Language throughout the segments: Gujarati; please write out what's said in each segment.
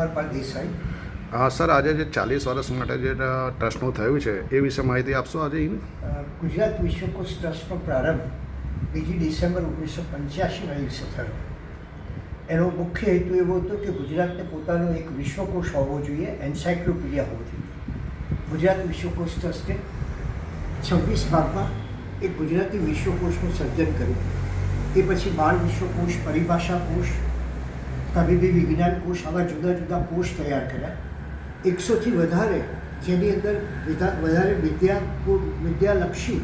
કુમારપાલ દેસાઈ. હા સર આજે જે ચાલીસ વર્ષ માટે જે ટ્રસ્ટનું થયું છે એ વિશે માહિતી આપશો આજે ગુજરાત વિશ્વકોશ ટ્રસ્ટનો પ્રારંભ બીજી ડિસેમ્બર ઓગણીસો પંચ્યાસીના દિવસે થયો. એનો મુખ્ય હેતુ એવો હતો કે ગુજરાતને પોતાનો એક વિશ્વકોશ હોવો જોઈએ એન્સાઇક્લોપીડિયા હોવો જોઈએ. ગુજરાત વિશ્વકોશ ટ્રસ્ટે છવ્વીસ ભાગમાં એક ગુજરાતી વિશ્વકોશનું સર્જન કર્યું. એ પછી બાળ વિશ્વકોશ પરિભાષા કોશ તબીબી વિજ્ઞાન કોષ આવા જુદા જુદા કોષ તૈયાર કર્યા. એકસોથી વધારે જેની અંદર વધારે વિદ્યા વિદ્યાલક્ષી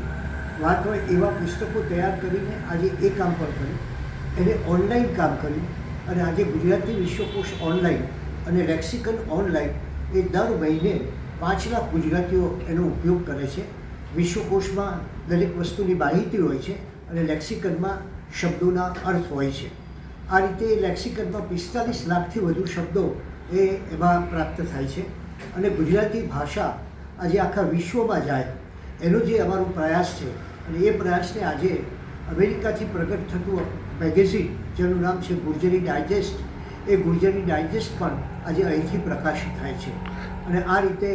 વાત હોય એવા પુસ્તકો તૈયાર કરીને આજે એ કામ પણ કર્યું. એને ઓનલાઈન કામ કર્યું. અને આજે ગુજરાતી વિશ્વકોશ ઓનલાઈન અને લેક્સિકન ઓનલાઈન એ દર મહિને પાંચ લાખ ગુજરાતીઓ એનો ઉપયોગ કરે છે. વિશ્વકોશમાં દરેક વસ્તુની માહિતી હોય છે અને લેક્સિકનમાં શબ્દોના અર્થ હોય છે. આ રીતે લેક્સિકનમાં પિસ્તાલીસ લાખથી વધુ શબ્દો એ એમાં પ્રાપ્ત થાય છે અને ગુજરાતી ભાષા આજે આખા વિશ્વમાં જાય. એનો જે અમારો પ્રયાસ છે અને એ પ્રયાસને આજે અમેરિકાથી પ્રગટ થતું મેગેઝિન, જેનું નામ છે ગુર્જરી ડાયજેસ્ટ, એ ગુર્જરી ડાયજેસ્ટ પણ આજે અહીંથી પ્રકાશિત થાય છે. અને આ રીતે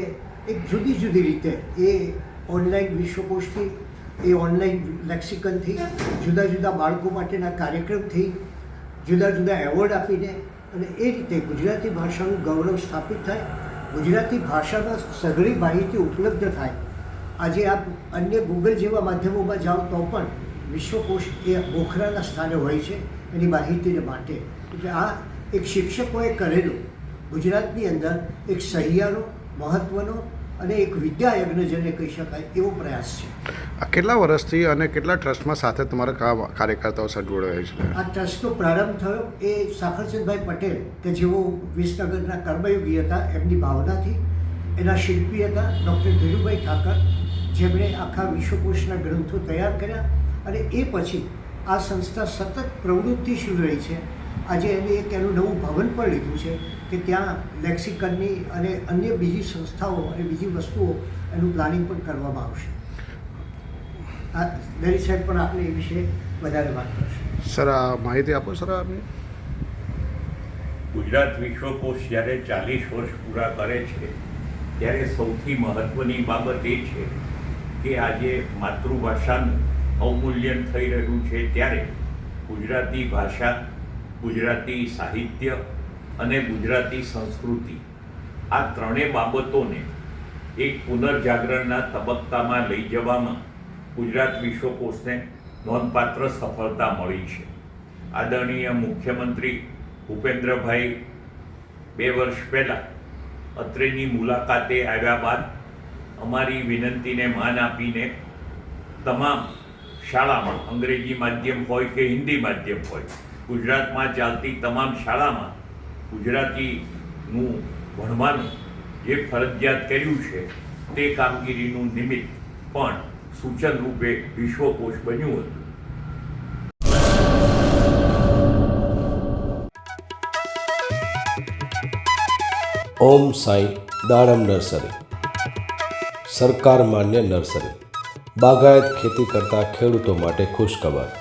એક જુદી જુદી રીતે એ ઓનલાઈન વિશ્વકોશથી, એ ઓનલાઈન લેક્સિકનથી, જુદા જુદા બાળકો માટેના કાર્યક્રમથી જુદા જુદા એવોર્ડ આપીને અને એ રીતે ગુજરાતી ભાષાનું ગૌરવ સ્થાપિત થાય, ગુજરાતી ભાષામાં સઘળી માહિતી ઉપલબ્ધ થાય. આજે આપ અન્ય ગૂગલ જેવા માધ્યમોમાં જાઓ તો પણ વિશ્વકોશ એ બોખરાના સ્થાને હોય છે એની માહિતીને માટે. એટલે આ એક શિક્ષકોએ કરેલું ગુજરાતની અંદર એક સહિયારો મહત્ત્વનો અને એક વિદ્યા યજ્ઞ જેને કહી શકાય એવો પ્રયાસ છે. આ કેટલા વર્ષથી અને કેટલા ટ્રસ્ટમાં સાથે તમારા કાર્યકર્તાઓ સાથે જોડાયા છે? આ ટ્રસ્ટનો પ્રારંભ થયો એ સાફરચંદભાઈ પટેલ કે જેઓ વિસનગરના કર્મયોગી હતા એમની ભાવનાથી એના શિલ્પી હતા ડૉક્ટર ધીરુભાઈ ઠાકર જેમણે આખા વિશ્વકોશના ગ્રંથો તૈયાર કર્યા અને એ પછી આ સંસ્થા સતત પ્રવૃત્તિશીલ રહી છે. આજે એને એક એનું નવું ભવન પણ લીધું છે કે ત્યાં લેક્સિકનની અને અન્ય બીજી સંસ્થાઓ અને બીજી વસ્તુઓ એનું પ્લાનિંગ પણ કરવામાં આવશે. આ દરેક સાહેબ પણ આપણે એ વિશે વધારે વાત કરશે. સર આ માહિતી આપો સર આપને. ગુજરાત વિશ્વકોશ જ્યારે ચાલીસ વર્ષ પૂરા કરે છે ત્યારે સૌથી મહત્ત્વની બાબત એ છે કે આજે માતૃભાષાનું અવમૂલ્યન થઈ રહ્યું છે ત્યારે ગુજરાતી ભાષા ગુજરાતી સાહિત્ય અને ગુજરાતી સંસ્કૃતિ. આ ત્રણેય બાબતોને એક પુનર્જાગરણના તબક્કામાં લઈ જવામાં ગુજરાત વિશ્વકોશને નોંધપાત્ર સફળતા મળી છે. આદરણીય મુખ્યમંત્રી ભૂપેન્દ્રભાઈ બે વર્ષ પહેલાં અત્રેની મુલાકાતે આવ્યા બાદ અમારી વિનંતીને માન આપીને તમામ શાળામાં અંગ્રેજી માધ્યમ હોય કે હિન્દી માધ્યમ હોય ગુજરાતમાં ચાલતી તમામ શાળામાં ગુજરાતીનું ભણવાનું જે ફરજિયાત કર્યું છે, તે કામગીરીનું નિમિત્ત પણ સૂચન રૂપે વિશ્વકોશ બન્યું હતું. ઓમ સાંઈ દાડમ નર્સરી. સરકાર માન્ય નર્સરી. બાગાયત ખેતી કરતા ખેડૂતો માટે ખુશખબર.